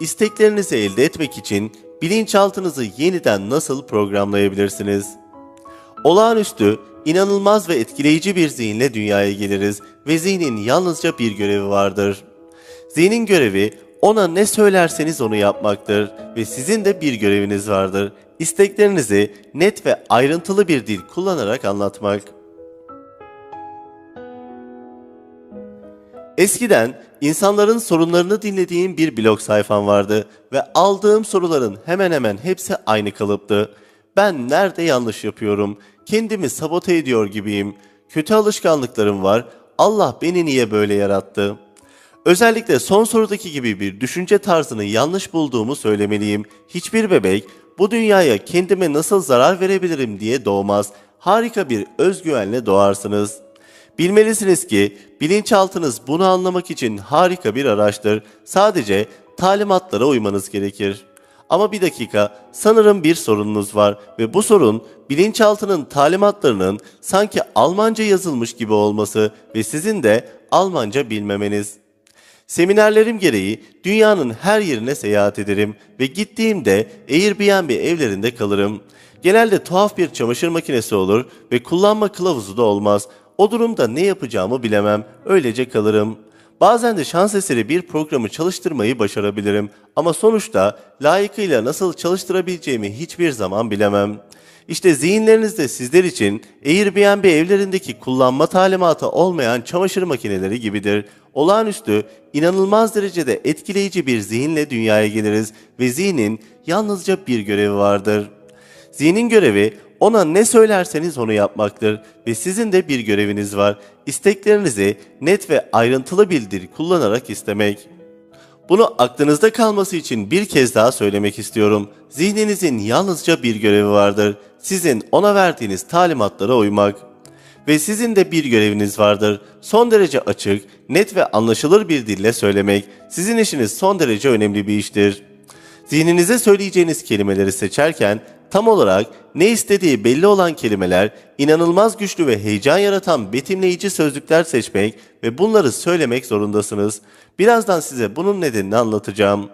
İsteklerinizi elde etmek için bilinçaltınızı yeniden nasıl programlayabilirsiniz? Olağanüstü, inanılmaz ve etkileyici bir zihinle dünyaya geliriz ve zihnin yalnızca bir görevi vardır. Zihnin görevi ona ne söylerseniz onu yapmaktır ve sizin de bir göreviniz vardır. İsteklerinizi net ve ayrıntılı bir dil kullanarak anlatmak. Eskiden insanların sorunlarını dinlediğim bir blog sayfam vardı ve aldığım soruların hemen hemen hepsi aynı kalıptı. Ben nerede yanlış yapıyorum? Kendimi sabote ediyor gibiyim. Kötü alışkanlıklarım var. Allah beni niye böyle yarattı? Özellikle son sorudaki gibi bir düşünce tarzını yanlış bulduğumu söylemeliyim. Hiçbir bebek bu dünyaya kendime nasıl zarar verebilirim diye doğmaz. Harika bir özgüvenle doğarsınız.'' Bilmelisiniz ki bilinçaltınız bunu anlamak için harika bir araçtır. Sadece talimatlara uymanız gerekir. Ama bir dakika, sanırım bir sorununuz var ve bu sorun bilinçaltının talimatlarının sanki Almanca yazılmış gibi olması ve sizin de Almanca bilmemeniz. Seminerlerim gereği dünyanın her yerine seyahat ederim ve gittiğimde Airbnb evlerinde kalırım. Genelde tuhaf bir çamaşır makinesi olur ve kullanma kılavuzu da olmaz. O durumda ne yapacağımı bilemem, öylece kalırım. Bazen de şans eseri bir programı çalıştırmayı başarabilirim ama sonuçta layıkıyla nasıl çalıştırabileceğimi hiçbir zaman bilemem. İşte zihinlerinizde sizler için Airbnb evlerindeki kullanma talimatı olmayan çamaşır makineleri gibidir. Olağanüstü, inanılmaz derecede etkileyici bir zihinle dünyaya geliriz ve zihnin yalnızca bir görevi vardır. Zihnin görevi ona ne söylerseniz onu yapmaktır ve sizin de bir göreviniz var. İsteklerinizi net ve ayrıntılı bildir kullanarak istemek. Bunu aklınızda kalması için bir kez daha söylemek istiyorum. Zihninizin yalnızca bir görevi vardır. Sizin ona verdiğiniz talimatlara uymak. Ve sizin de bir göreviniz vardır. Son derece açık, net ve anlaşılır bir dille söylemek. Sizin işiniz son derece önemli bir iştir. Zihninize söyleyeceğiniz kelimeleri seçerken tam olarak ne istediği belli olan kelimeler, inanılmaz güçlü ve heyecan yaratan betimleyici sözcükler seçmek ve bunları söylemek zorundasınız. Birazdan size bunun nedenini anlatacağım.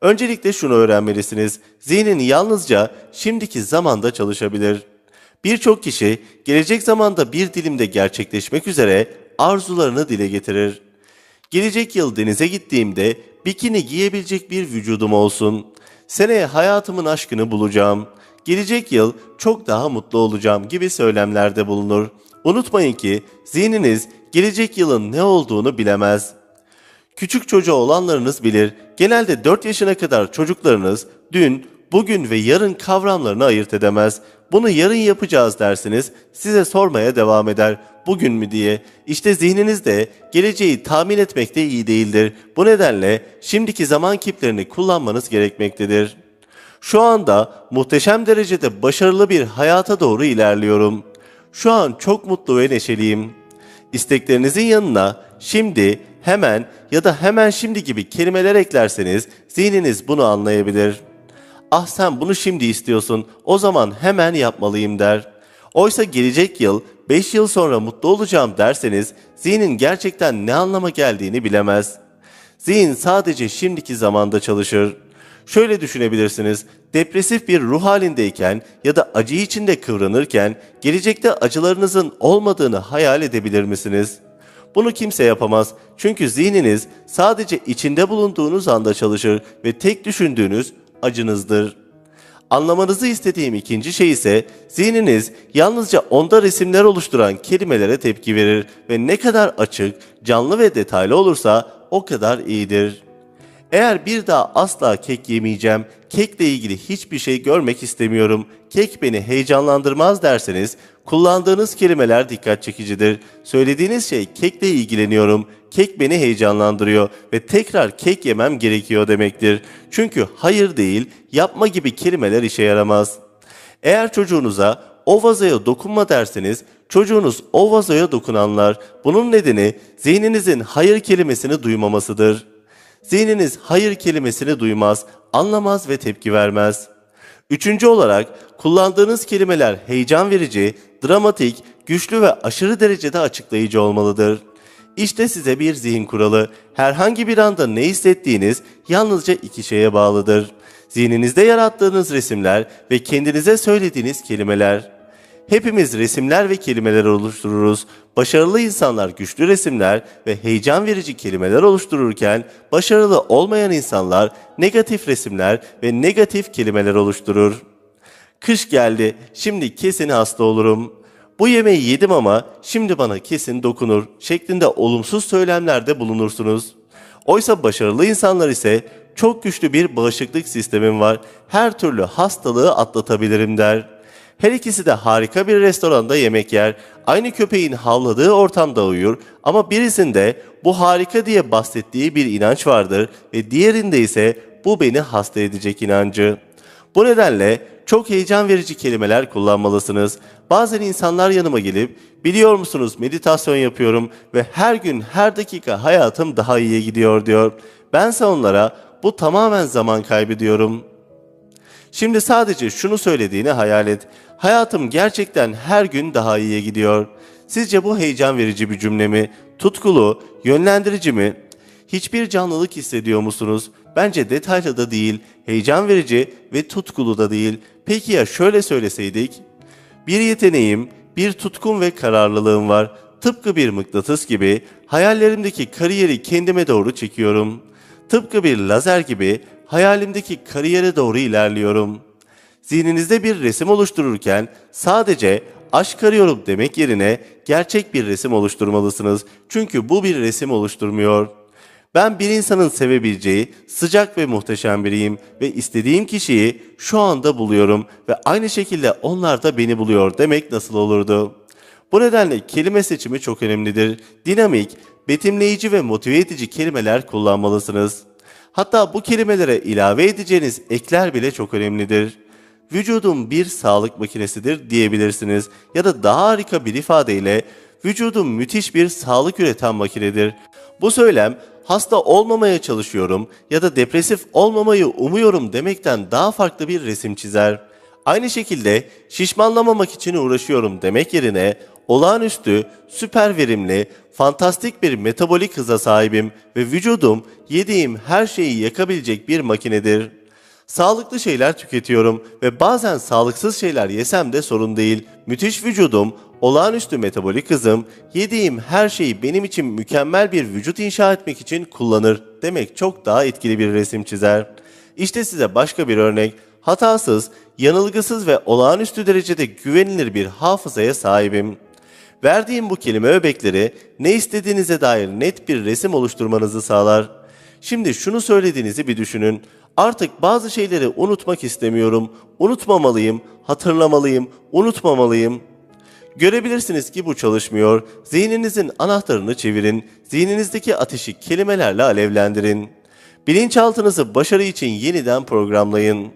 Öncelikle şunu öğrenmelisiniz. Zihnin yalnızca şimdiki zamanda çalışabilir. Birçok kişi gelecek zamanda bir dilimde gerçekleşmek üzere arzularını dile getirir. Gelecek yıl denize gittiğimde bikini giyebilecek bir vücudum olsun. Seneye hayatımın aşkını bulacağım. Gelecek yıl çok daha mutlu olacağım gibi söylemlerde bulunur. Unutmayın ki zihniniz gelecek yılın ne olduğunu bilemez. Küçük çocuğu olanlarınız bilir. Genelde 4 yaşına kadar çocuklarınız dün, bugün ve yarın kavramlarını ayırt edemez. Bunu yarın yapacağız dersiniz, size sormaya devam eder. Bugün mü diye. İşte zihninizde geleceği tahmin etmekte iyi değildir. Bu nedenle şimdiki zaman kiplerini kullanmanız gerekmektedir. Şu anda muhteşem derecede başarılı bir hayata doğru ilerliyorum. Şu an çok mutlu ve neşeliyim. İsteklerinizin yanına şimdi, hemen ya da hemen şimdi gibi kelimeler eklerseniz zihniniz bunu anlayabilir. Ah sen bunu şimdi istiyorsun, o zaman hemen yapmalıyım der. Oysa gelecek yıl, 5 yıl sonra mutlu olacağım derseniz zihnin gerçekten ne anlama geldiğini bilemez. Zihin sadece şimdiki zamanda çalışır. Şöyle düşünebilirsiniz. Depresif bir ruh halindeyken ya da acı içinde kıvranırken gelecekte acılarınızın olmadığını hayal edebilir misiniz? Bunu kimse yapamaz. Çünkü zihniniz sadece içinde bulunduğunuz anda çalışır ve tek düşündüğünüz acınızdır. Anlamanızı istediğim ikinci şey ise zihniniz yalnızca onda resimler oluşturan kelimelere tepki verir ve ne kadar açık, canlı ve detaylı olursa o kadar iyidir.'' Eğer bir daha asla kek yemeyeceğim, kekle ilgili hiçbir şey görmek istemiyorum, kek beni heyecanlandırmaz derseniz kullandığınız kelimeler dikkat çekicidir. Söylediğiniz şey kekle ilgileniyorum, kek beni heyecanlandırıyor ve tekrar kek yemem gerekiyor demektir. Çünkü hayır değil, yapma gibi kelimeler işe yaramaz. Eğer çocuğunuza o vazoya dokunma derseniz çocuğunuz o vazoya dokunanlar. Bunun nedeni zihninizin hayır kelimesini duymamasıdır.'' Zihniniz hayır kelimesini duymaz, anlamaz ve tepki vermez. Üçüncü olarak kullandığınız kelimeler heyecan verici, dramatik, güçlü ve aşırı derecede açıklayıcı olmalıdır. İşte size bir zihin kuralı. Herhangi bir anda ne hissettiğiniz yalnızca iki şeye bağlıdır. Zihninizde yarattığınız resimler ve kendinize söylediğiniz kelimeler. Hepimiz resimler ve kelimeler oluştururuz. Başarılı insanlar güçlü resimler ve heyecan verici kelimeler oluştururken başarılı olmayan insanlar negatif resimler ve negatif kelimeler oluşturur. Kış geldi, şimdi kesin hasta olurum. Bu yemeği yedim ama şimdi bana kesin dokunur şeklinde olumsuz söylemlerde bulunursunuz. Oysa başarılı insanlar ise çok güçlü bir bağışıklık sistemim var. Her türlü hastalığı atlatabilirim der. Her ikisi de harika bir restoranda yemek yer. Aynı köpeğin havladığı ortamda uyur ama birisinde bu harika diye bahsettiği bir inanç vardır ve diğerinde ise bu beni hasta edecek inancı. Bu nedenle çok heyecan verici kelimeler kullanmalısınız. Bazen insanlar yanıma gelip biliyor musunuz meditasyon yapıyorum ve her gün her dakika hayatım daha iyiye gidiyor diyor. Bense onlara bu tamamen zaman kaybı diyorum. Şimdi sadece şunu söylediğini hayal et. Hayatım gerçekten her gün daha iyiye gidiyor. Sizce bu heyecan verici bir cümle mi? Tutkulu, yönlendirici mi? Hiçbir canlılık hissediyor musunuz? Bence detaylı da değil, heyecan verici ve tutkulu da değil. Peki ya şöyle söyleseydik? Bir yeteneğim, bir tutkum ve kararlılığım var. Tıpkı bir mıknatıs gibi hayallerimdeki kariyeri kendime doğru çekiyorum. Tıpkı bir lazer gibi hayalimdeki kariyere doğru ilerliyorum. Zihninizde bir resim oluştururken sadece aşk arıyorum demek yerine gerçek bir resim oluşturmalısınız. Çünkü bu bir resim oluşturmuyor. Ben bir insanın sevebileceği sıcak ve muhteşem biriyim ve istediğim kişiyi şu anda buluyorum ve aynı şekilde onlar da beni buluyor demek nasıl olurdu? Bu nedenle kelime seçimi çok önemlidir. Dinamik, betimleyici ve motive edici kelimeler kullanmalısınız. Hatta bu kelimelere ilave edeceğiniz ekler bile çok önemlidir. Vücudum bir sağlık makinesidir diyebilirsiniz ya da daha harika bir ifadeyle vücudum müthiş bir sağlık üreten makinedir. Bu söylem hasta olmamaya çalışıyorum ya da depresif olmamayı umuyorum demekten daha farklı bir resim çizer. Aynı şekilde şişmanlamamak için uğraşıyorum demek yerine olağanüstü, süper verimli, fantastik bir metabolik hıza sahibim ve vücudum yediğim her şeyi yakabilecek bir makinedir. Sağlıklı şeyler tüketiyorum ve bazen sağlıksız şeyler yesem de sorun değil. Müthiş vücudum, olağanüstü metabolik hızım, yediğim her şeyi benim için mükemmel bir vücut inşa etmek için kullanır demek çok daha etkili bir resim çizer. İşte size başka bir örnek. Hatasız, yanılgısız ve olağanüstü derecede güvenilir bir hafızaya sahibim. Verdiğim bu kelime öbekleri ne istediğinize dair net bir resim oluşturmanızı sağlar. Şimdi şunu söylediğinizi bir düşünün. Artık bazı şeyleri unutmak istemiyorum. Unutmamalıyım, hatırlamalıyım, unutmamalıyım. Görebilirsiniz ki bu çalışmıyor. Zihninizin anahtarını çevirin. Zihninizdeki ateşi kelimelerle alevlendirin. Bilinçaltınızı başarı için yeniden programlayın.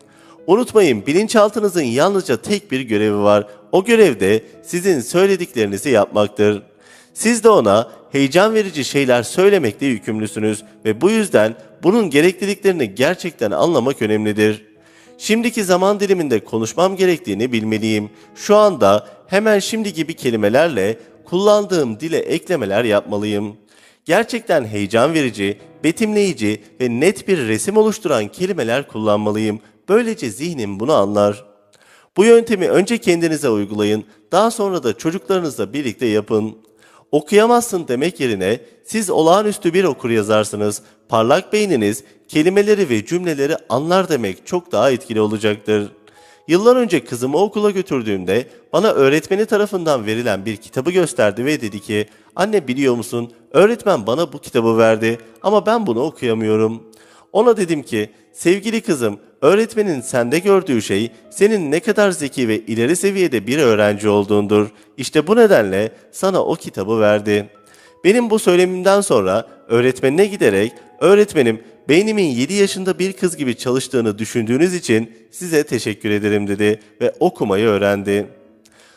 Unutmayın bilinçaltınızın yalnızca tek bir görevi var. O görev de sizin söylediklerinizi yapmaktır. Siz de ona heyecan verici şeyler söylemekle yükümlüsünüz ve bu yüzden bunun gerekliliklerini gerçekten anlamak önemlidir. Şimdiki zaman diliminde konuşmam gerektiğini bilmeliyim. Şu anda hemen şimdi gibi kelimelerle kullandığım dile eklemeler yapmalıyım. Gerçekten heyecan verici, betimleyici ve net bir resim oluşturan kelimeler kullanmalıyım. Böylece zihnim bunu anlar. Bu yöntemi önce kendinize uygulayın, daha sonra da çocuklarınızla birlikte yapın. Okuyamazsın demek yerine siz olağanüstü bir okur yazarsınız. Parlak beyniniz kelimeleri ve cümleleri anlar demek çok daha etkili olacaktır. Yıllar önce kızımı okula götürdüğümde bana öğretmeni tarafından verilen bir kitabı gösterdi ve dedi ki anne biliyor musun öğretmen bana bu kitabı verdi ama ben bunu okuyamıyorum. Ona dedim ki sevgili kızım öğretmenin sende gördüğü şey senin ne kadar zeki ve ileri seviyede bir öğrenci olduğundur. İşte bu nedenle sana o kitabı verdi. Benim bu söylemimden sonra öğretmenine giderek öğretmenim beynimin 7 yaşında bir kız gibi çalıştığını düşündüğünüz için size teşekkür ederim dedi ve okumayı öğrendi.